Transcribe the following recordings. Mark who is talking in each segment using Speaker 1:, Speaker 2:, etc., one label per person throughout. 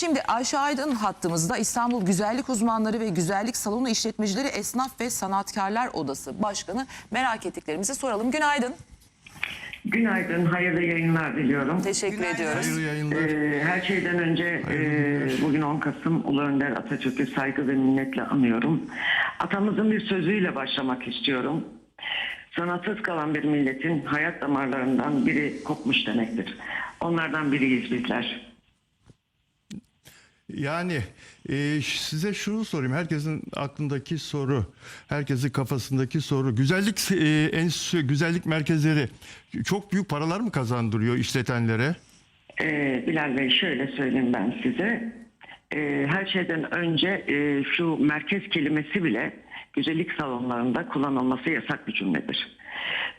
Speaker 1: Şimdi Ayşe Aydın hattımızda İstanbul Güzellik Uzmanları ve Güzellik Salonu İşletmecileri Esnaf ve Sanatkarlar Odası Başkanı merak ettiklerimizi soralım. Günaydın.
Speaker 2: Günaydın, hayırlı yayınlar diliyorum.
Speaker 1: Teşekkür
Speaker 3: Günaydın.
Speaker 1: ediyoruz.
Speaker 4: Hayırlı yayınlar.
Speaker 2: Ee, her şeyden önce e, bugün 10 Kasım Ulu Önder Atatürk'ü saygı ve minnetle anıyorum. Atamızın bir sözüyle başlamak istiyorum. Sanatsız kalan bir milletin hayat damarlarından biri kopmuş demektir. Onlardan biriyiz bizler.
Speaker 4: Yani e, size şunu sorayım. Herkesin aklındaki soru, herkesin kafasındaki soru. Güzellik e, enstitüsü, güzellik merkezleri çok büyük paralar mı kazandırıyor işletenlere?
Speaker 2: Ee, Bilal Bey şöyle söyleyeyim ben size. Ee, her şeyden önce e, şu merkez kelimesi bile güzellik salonlarında kullanılması yasak bir cümledir.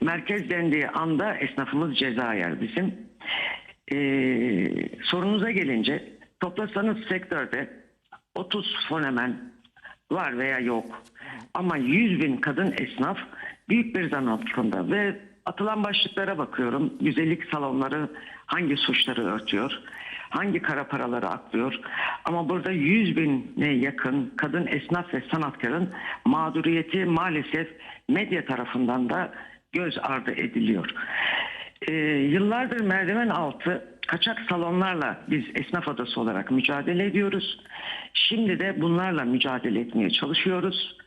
Speaker 2: Merkez dendiği anda esnafımız ceza yer bizim. Ee, sorunuza gelince toplasanız sektörde 30 fonemen var veya yok. Ama 100 bin kadın esnaf büyük bir zan altında ve atılan başlıklara bakıyorum. Güzellik salonları hangi suçları örtüyor? Hangi kara paraları aklıyor? Ama burada 100 bine yakın kadın esnaf ve sanatkarın mağduriyeti maalesef medya tarafından da göz ardı ediliyor. Ee, yıllardır merdiven altı kaçak salonlarla biz esnaf odası olarak mücadele ediyoruz. Şimdi de bunlarla mücadele etmeye çalışıyoruz.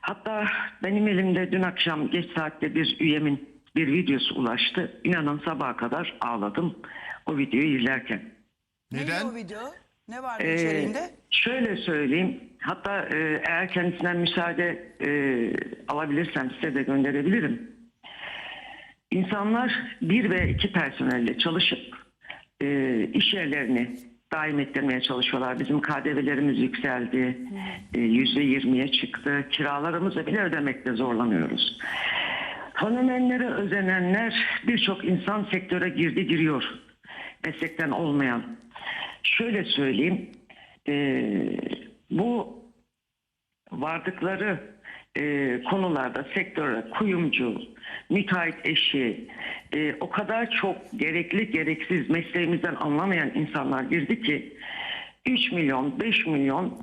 Speaker 2: Hatta benim elimde dün akşam geç saatte bir üyemin bir videosu ulaştı. İnanın sabaha kadar ağladım o videoyu izlerken.
Speaker 3: Neydi
Speaker 4: Neden?
Speaker 3: o video? Ne vardı
Speaker 2: Ee,
Speaker 3: içeriğinde?
Speaker 2: şöyle söyleyeyim. Hatta e, eğer kendisinden müsaade e, alabilirsem size de gönderebilirim. İnsanlar bir ve iki personelle çalışıp e, iş yerlerini daim ettirmeye çalışıyorlar. Bizim KDV'lerimiz yükseldi. e, Yüzde yirmiye çıktı. Kiralarımızı bile ödemekte zorlanıyoruz. Fenomenlere özenenler birçok insan sektöre girdi giriyor. Meslekten olmayan. Şöyle söyleyeyim. e, bu vardıkları e, konularda sektöre kuyumcu, müteahhit eşi, e, o kadar çok gerekli gereksiz mesleğimizden anlamayan insanlar girdi ki 3 milyon, 5 milyon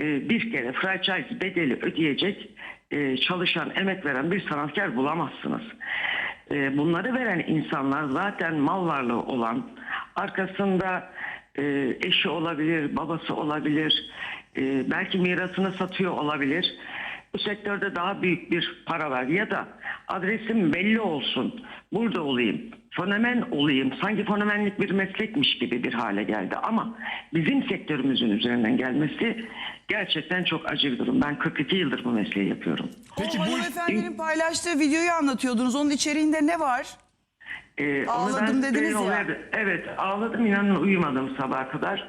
Speaker 2: e, bir kere franchise bedeli ödeyecek e, çalışan, emek veren bir sanatkar bulamazsınız. E, bunları veren insanlar zaten mal varlığı olan, arkasında e, eşi olabilir, babası olabilir, e, belki mirasını satıyor olabilir. Bu sektörde daha büyük bir para var ya da adresim belli olsun, burada olayım, fenomen olayım, sanki fenomenlik bir meslekmiş gibi bir hale geldi. Ama bizim sektörümüzün üzerinden gelmesi gerçekten çok acı bir durum. Ben 42 yıldır bu mesleği yapıyorum.
Speaker 4: Peki
Speaker 3: o
Speaker 4: bu
Speaker 3: hanımefendinin paylaştığı videoyu anlatıyordunuz. Onun içeriğinde ne var?
Speaker 2: Ee,
Speaker 3: Ağladım dediniz ya.
Speaker 2: yollayabilirim. Evet ağladım inanın uyumadım sabaha kadar.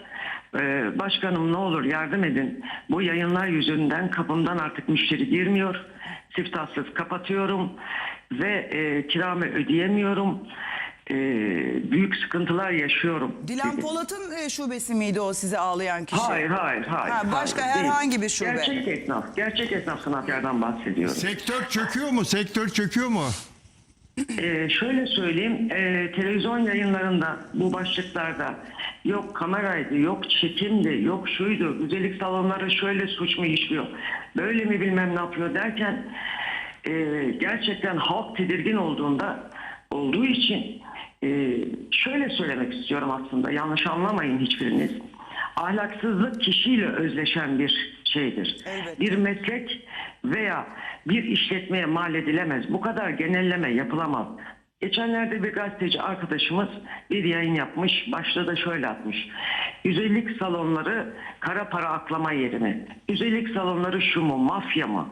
Speaker 2: Ee, başkanım ne olur yardım edin. Bu yayınlar yüzünden kapımdan artık müşteri girmiyor. Siftahsız kapatıyorum ve e, kiramı ödeyemiyorum. Ee, büyük sıkıntılar yaşıyorum.
Speaker 3: Dilan
Speaker 2: dedi.
Speaker 3: Polat'ın e, şubesi miydi o size ağlayan kişi?
Speaker 2: Hayır hayır hayır.
Speaker 3: Ha, başka
Speaker 2: hayır, değil.
Speaker 3: herhangi bir şube.
Speaker 2: Gerçek esnaf. Gerçek esnaf sanatkardan bahsediyorum.
Speaker 4: sektör çöküyor mu? Sektör çöküyor mu?
Speaker 2: Ee, şöyle söyleyeyim, e, televizyon yayınlarında bu başlıklarda yok kameraydı, yok çekimdi, yok şuydu, güzellik salonları şöyle suç mu işliyor, böyle mi bilmem ne yapıyor derken e, gerçekten halk tedirgin olduğunda olduğu için e, şöyle söylemek istiyorum aslında yanlış anlamayın hiçbiriniz. Ahlaksızlık kişiyle özleşen bir şeydir.
Speaker 3: Elbette.
Speaker 2: Bir meslek veya bir işletmeye mal edilemez. Bu kadar genelleme yapılamaz. Geçenlerde bir gazeteci arkadaşımız bir yayın yapmış. Başta da şöyle atmış. Güzellik salonları kara para aklama yerine. Güzellik salonları şu mu, mafya mı?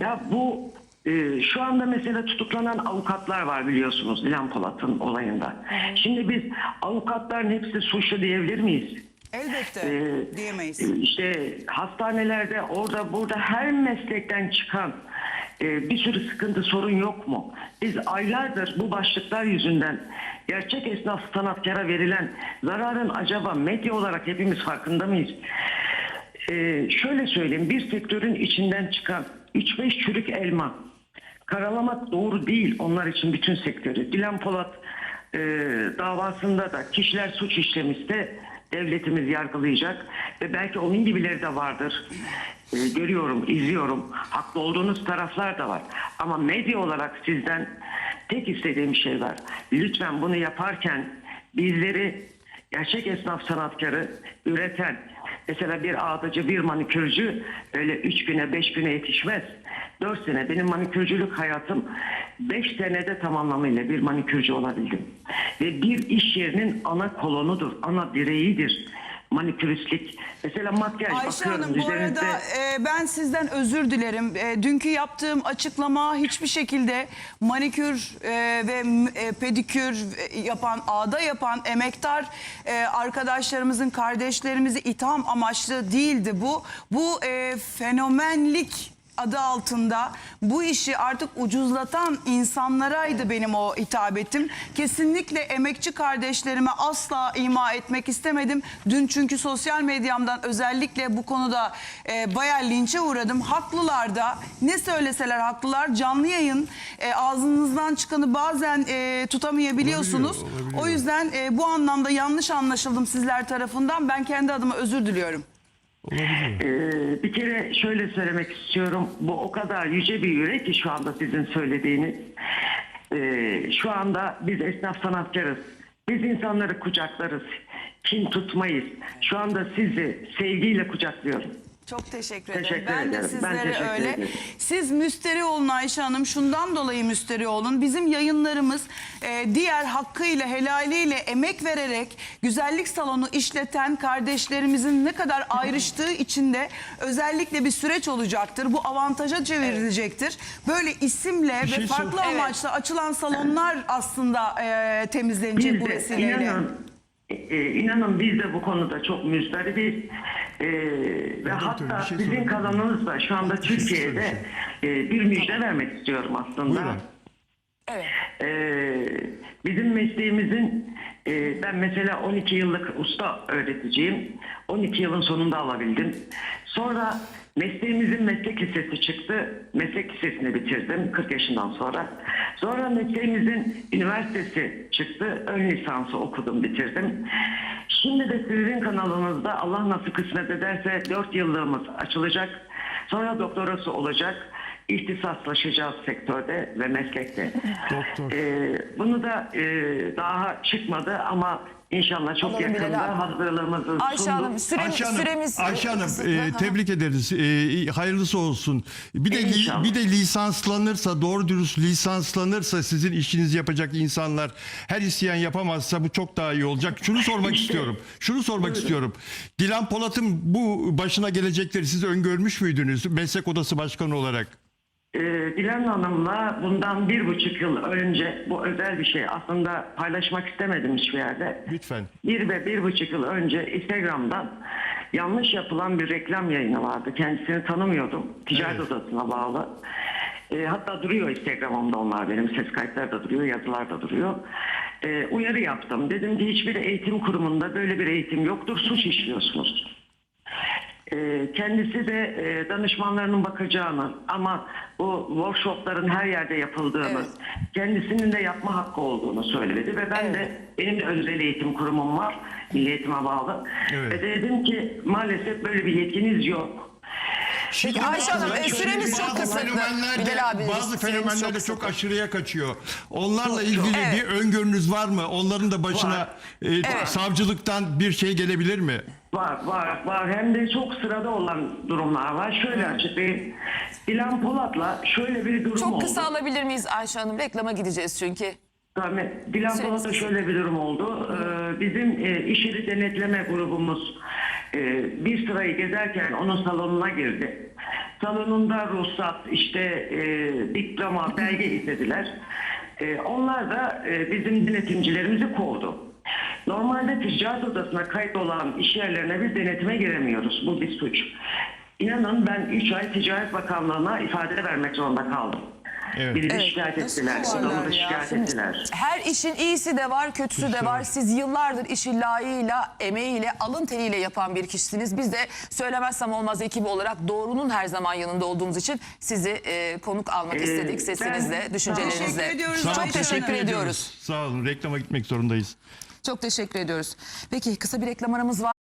Speaker 2: Ya bu e, şu anda mesela tutuklanan avukatlar var biliyorsunuz Dilan Polat'ın olayında. Şimdi biz avukatların hepsi suçlu diyebilir miyiz?
Speaker 3: Elbette
Speaker 2: Ee,
Speaker 3: diyemeyiz.
Speaker 2: işte hastanelerde orada burada her meslekten çıkan e, bir sürü sıkıntı sorun yok mu? Biz aylardır bu başlıklar yüzünden gerçek esnaf sanatkara verilen zararın acaba medya olarak hepimiz farkında mıyız? Ee, şöyle söyleyeyim bir sektörün içinden çıkan 3-5 çürük elma karalamak doğru değil onlar için bütün sektörü. Dilan Polat e, davasında da kişiler suç işlemişse devletimiz yargılayacak ve belki onun gibileri de vardır. Ee, görüyorum, izliyorum. Haklı olduğunuz taraflar da var. Ama medya olarak sizden tek istediğim şey var. Lütfen bunu yaparken bizleri gerçek esnaf sanatkarı üreten mesela bir ağdacı bir manikürcü öyle üç güne beş güne yetişmez. Dört sene benim manikürcülük hayatım beş senede tam anlamıyla bir manikürcü olabildim. Ve bir iş yerinin ana kolonudur, ana direğidir maniküristlik. Mesela makyaj
Speaker 3: Ayşe
Speaker 2: bakıyorum
Speaker 3: Hanım bu arada e, ben sizden özür dilerim. E, dünkü yaptığım açıklama hiçbir şekilde manikür e, ve e, pedikür e, yapan, ağda yapan emektar e, arkadaşlarımızın, kardeşlerimizi itham amaçlı değildi bu. Bu e, fenomenlik adı altında bu işi artık ucuzlatan insanlaraydı benim o hitabetim. Kesinlikle emekçi kardeşlerime asla ima etmek istemedim. Dün çünkü sosyal medyamdan özellikle bu konuda e, bayağı linçe uğradım. Haklılar da ne söyleseler haklılar. Canlı yayın e, ağzınızdan çıkanı bazen e, tutamayabiliyorsunuz.
Speaker 4: Olabiliyor, olabiliyor.
Speaker 3: O yüzden e, bu anlamda yanlış anlaşıldım sizler tarafından. Ben kendi adıma özür diliyorum.
Speaker 4: Olabilir.
Speaker 2: Ee, bir kere şöyle söylemek istiyorum. Bu o kadar yüce bir yürek ki şu anda sizin söylediğiniz. Ee, şu anda biz esnaf sanatkarız. Biz insanları kucaklarız. Kim tutmayız. Şu anda sizi sevgiyle kucaklıyorum.
Speaker 3: Çok teşekkür ederim.
Speaker 2: Teşekkür
Speaker 3: ben de
Speaker 2: ederim. Ben
Speaker 3: sizlere
Speaker 2: teşekkür
Speaker 3: öyle.
Speaker 2: ederim.
Speaker 3: Siz müsteri olun Ayşe Hanım. Şundan dolayı müsteri olun. Bizim yayınlarımız e, diğer hakkıyla, helaliyle emek vererek güzellik salonu işleten kardeşlerimizin ne kadar ayrıştığı içinde özellikle bir süreç olacaktır. Bu avantaja çevrilecektir. Böyle isimle
Speaker 4: Bir
Speaker 3: ve
Speaker 4: şey
Speaker 3: farklı
Speaker 4: sor-
Speaker 1: Evet.
Speaker 3: amaçla açılan salonlar aslında e, temizlenecek
Speaker 2: Biz
Speaker 3: bu
Speaker 2: de
Speaker 3: vesileyle.
Speaker 2: inanın, e, inanın biz de bu konuda çok müzdaribiz. E, ve hatta
Speaker 4: şey
Speaker 2: sizin kanalınızda şu anda
Speaker 4: Bir şey
Speaker 2: Türkiye'de e, bir müjde vermek istiyorum aslında.
Speaker 4: Buyurun.
Speaker 1: Evet.
Speaker 2: Ee, bizim mesleğimizin e, ben mesela 12 yıllık usta öğreticiyim. 12 yılın sonunda alabildim. Sonra mesleğimizin meslek lisesi çıktı. Meslek lisesini bitirdim 40 yaşından sonra. Sonra mesleğimizin üniversitesi çıktı. Ön lisansı okudum bitirdim. Şimdi de sizin kanalınızda Allah nasıl kısmet ederse 4 yıllığımız açılacak. Sonra doktorası olacak ihtisaslaşacağız sektörde ve meslekte.
Speaker 4: Doktor.
Speaker 2: Ee, bunu da e, daha çıkmadı ama inşallah çok
Speaker 1: Alalım
Speaker 2: yakında
Speaker 1: abi.
Speaker 2: hazırlığımızı
Speaker 1: Ayşe
Speaker 2: sunduk.
Speaker 1: Hanım süre,
Speaker 4: Ayşe Hanım,
Speaker 1: süremiz
Speaker 4: Ayşe Hanım
Speaker 1: kısıtlı.
Speaker 4: e,
Speaker 1: Aha.
Speaker 4: tebrik ederiz. E, hayırlısı olsun. Bir de li-
Speaker 2: İnşallah.
Speaker 4: bir de lisanslanırsa, doğru dürüst lisanslanırsa sizin işinizi yapacak insanlar her isteyen yapamazsa bu çok daha iyi olacak. Şunu sormak
Speaker 2: İşte.
Speaker 4: istiyorum. Şunu sormak istiyorum. Dilan Polat'ın bu başına gelecekleri siz öngörmüş müydünüz meslek odası başkanı olarak?
Speaker 2: Ee, Dilan Hanım'la bundan bir buçuk yıl önce bu özel bir şey aslında paylaşmak istemedim hiçbir yerde.
Speaker 4: Lütfen.
Speaker 2: Bir ve bir buçuk yıl önce Instagram'dan yanlış yapılan bir reklam yayını vardı. Kendisini tanımıyordum. Ticaret
Speaker 4: Evet.
Speaker 2: odasına bağlı. E, hatta duruyor Instagram'ımda onlar benim. Ses kayıtları da duruyor, yazılar da duruyor. E, uyarı yaptım. Dedim ki hiçbir eğitim kurumunda böyle bir eğitim yoktur. Suç işliyorsunuz. E, kendisi de e, danışmanlarının bakacağını ama bu workshopların her yerde yapıldığını,
Speaker 1: Evet.
Speaker 2: kendisinin de yapma hakkı olduğunu söyledi ve ben de benim de özel eğitim kurumum var, Milli Eğitim'e bağlı.
Speaker 4: Evet.
Speaker 2: Ve de dedim ki maalesef böyle bir yetkiniz yok.
Speaker 1: Peki Ayşe Hanım e, süremiz çok kısıtlı. Bilal abi
Speaker 4: bazı fenomenler de çok aşırıya kaçıyor. Onlarla
Speaker 2: Çok,
Speaker 4: ilgili.
Speaker 1: Evet.
Speaker 4: bir öngörünüz var mı? Onların da başına
Speaker 2: Var.
Speaker 4: e, savcılıktan bir şey gelebilir mi?
Speaker 2: Var, var, var. Hem de çok sırada olan durumlar var. Şöyle açıklayayım. Dilan Polat'la şöyle bir durum
Speaker 1: Çok
Speaker 2: oldu.
Speaker 1: kısa alabilir miyiz Ayşe Hanım? Reklama gideceğiz çünkü.
Speaker 2: Tabii. Dilan Polat'ta
Speaker 1: kısa.
Speaker 2: şöyle bir durum oldu. Ee, bizim e, iş yeri denetleme grubumuz e, bir sırayı gezerken onun salonuna girdi. Salonunda ruhsat, işte e, diploma, belge istediler. E, onlar da e, bizim denetimcilerimizi kovdu. Normalde ticaret odasına kayıt olan iş yerlerine biz denetime giremiyoruz. Bu bir suç. İnanın ben 3 ay Ticaret Bakanlığı'na ifade vermek zorunda kaldım.
Speaker 4: Evet.
Speaker 2: Bizi
Speaker 1: Evet.
Speaker 2: şikayet ettiler. Odamı da
Speaker 1: ya?
Speaker 2: şikayet
Speaker 1: Şimdi
Speaker 2: ettiler.
Speaker 1: Her işin iyisi de var, kötüsü de var. Siz yıllardır işi layığıyla, emeğiyle, alın teriyle yapan bir kişisiniz. Biz de söylemezsem olmaz ekibi olarak doğrunun her zaman yanında olduğumuz için sizi e, konuk almak
Speaker 2: Ee,
Speaker 1: istedik sesinizle,
Speaker 2: ben-
Speaker 1: düşüncelerinizle.
Speaker 3: Teşekkür ediyoruz
Speaker 1: Çok teşekkür ediyoruz.
Speaker 4: Sağ olun. Reklama gitmek zorundayız.
Speaker 1: Çok teşekkür ediyoruz. Peki kısa bir reklam aramız var.